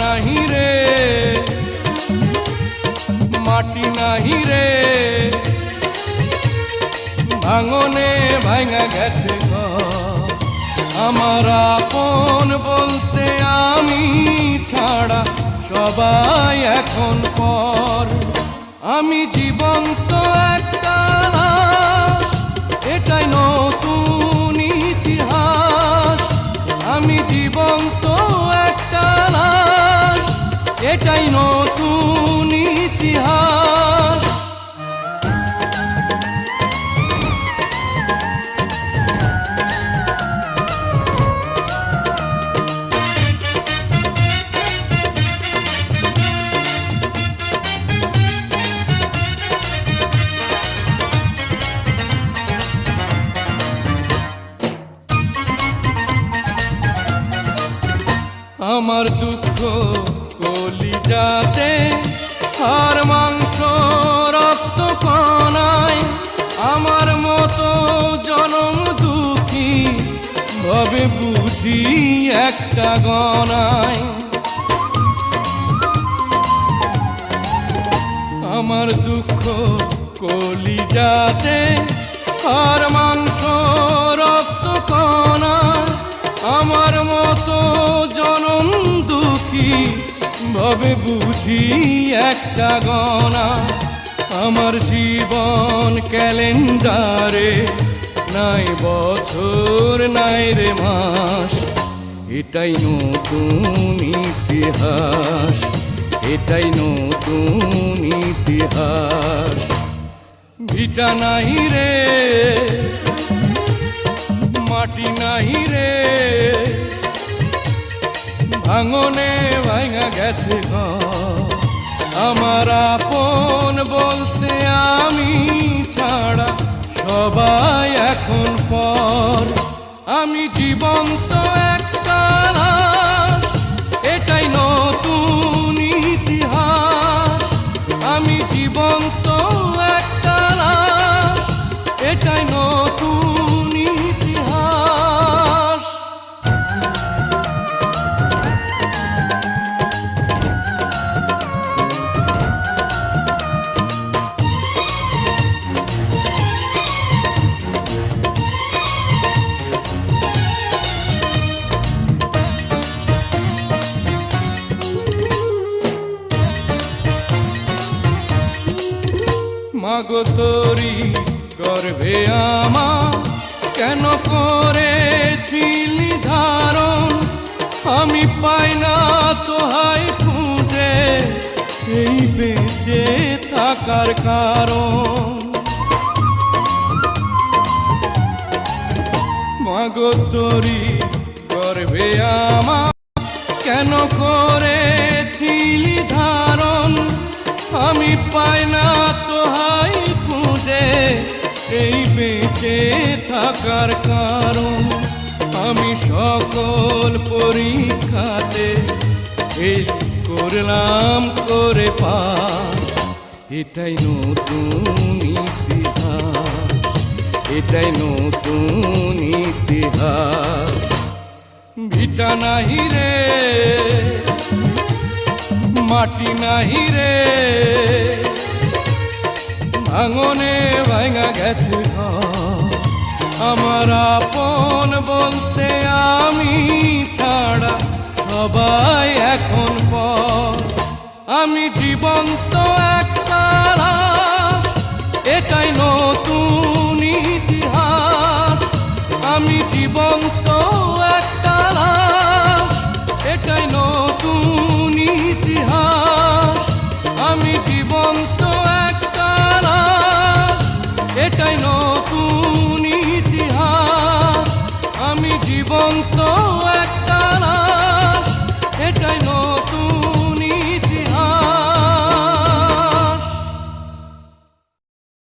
নাহি রে। মাটি নাহি রে। ভাঙনে ভাঙা গেছে আমার আপন বলতে আমি ছাড়া সবাই এখন পর। আমি জীবন্ত এটাই নতুন ইতিহাস। আমার দুঃখ কলি যাতে আর মাংস রক্ত কণায় আমার মতো জনম দুঃখী ভাবে বুঝি একটা গনায়। আমার দুঃখ কলি যাতে আর ভাবে বুঝি একটা গনা, আমার জীবন ক্যালেন্ডারে নাই বছর, নাই রে মাস। এটাই নতুন ইতিহাস, এটাই নতুন ইতিহাস। ভিটা নাই রে, মাটি নাই রে। ভাঙনে ভাঙা গেছে। আমার আপন বলতে আমি ছাড়া সবাই এখন পর আমি জীবন্ত একটা এটাই নতুন ইতিহাস আমি জীবন্ত একটা এটাই নতুন মাগো তোরি গর্ভে আমার। কেন করেছিলি ধারণ? আমি পাই না তোহাই খুঁজে, এই বেঁচে থাকার কারণ। মাগো তোরি গর্ভে আমার। কেন করেছিলি ধারণ? আমি পাই না তোহাই বেঁচে থাকার কারণ আমি সকল পরীক্ষাতে করলাম করে পাস এটাই নতুন ইতিহাস, এটাই নতুন ইতিহাস। ভিটা নাহি রে, মাটি নাহি রে তো একটা